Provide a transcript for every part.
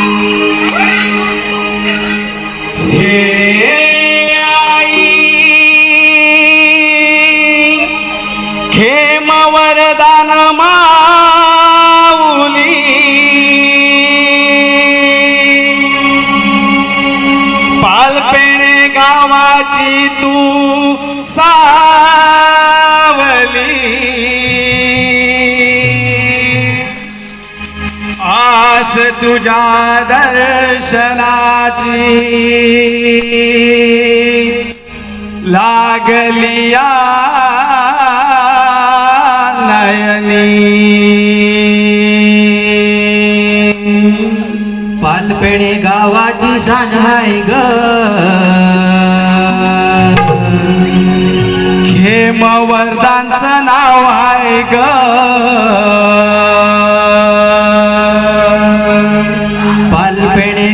हे तुझ्या दर्शनाची लागलिया नयनी. पालपेणे गावाची शान आहे ग. खेम वरदांचं नाव आहे ग.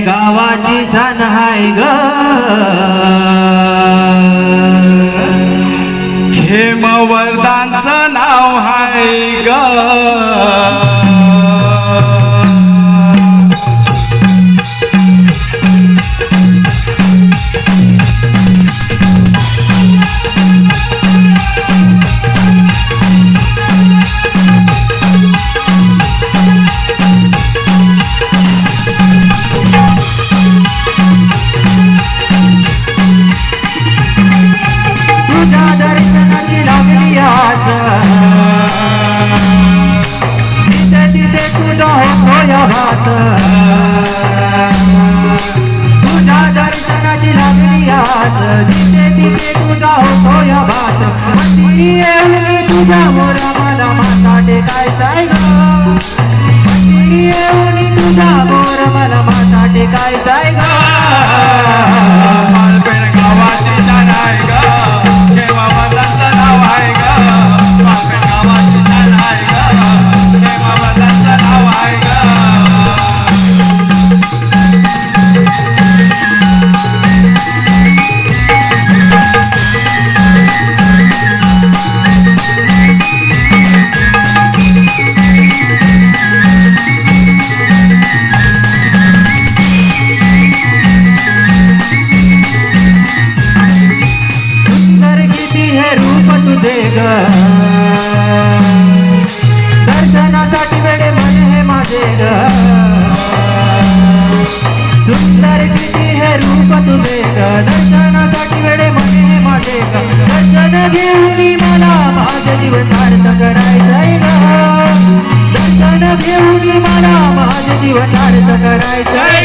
गावाची सण आहे ग. खेम वरदानचं नाव आहे ग. आस तिथे तुझा होतोय भात मंदिरी येऊन तुझ्या मोरा मला माता टेकायचाय ग मंदिरी येऊन तुझा मोर मला माता टेकायचाय ग दर्शनासाठी वेडे मन हे माझे सुंदर किती हे रूप तुझे दर्शनासाठी वेडे मन हे माझे दर्शन घेऊन मला माझे जीवन सार्थ करायचंय ग. दर्शन घेऊन मला माझे जीवन सार्थ करायचंय